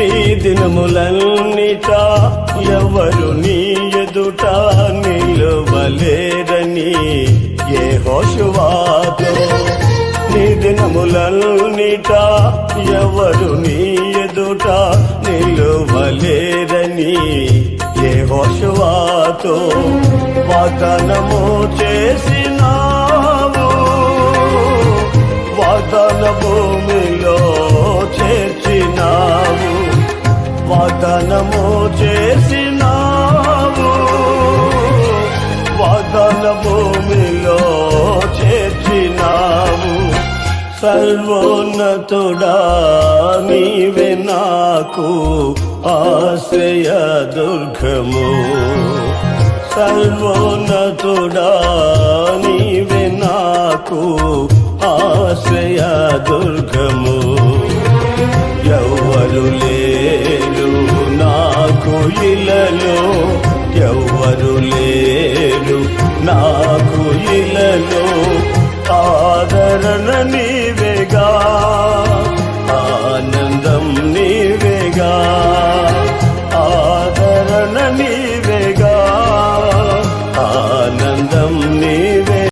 నీ దినములన్నిట ఎవరు నీ ఎదుట నిలువలేరని ఏ హోషువాతో నీ దినములన్నిట ఎవరు నీ ఎదుట నిలువలేరని ఏ హోషువాతో వాగ్దానము చేసినావు. వాగ్దాన భూమిలో వాదనము చేసినావు. వాదన భూమిలో చేర్చినావు. సర్వోన్నతుడా నీవే నాకు ఆశ్రయ దుర్గము. సర్వోన్నతుడా నీవే నాకు ఆశ్రయ దుర్గము. ఇలలో ఎవ్వరు లేరు. నాకు ఇలలో ఆదరణ నీవేగా ఆనందం నీవేగా ఆదరణ నీవేగా ఆనందం నీ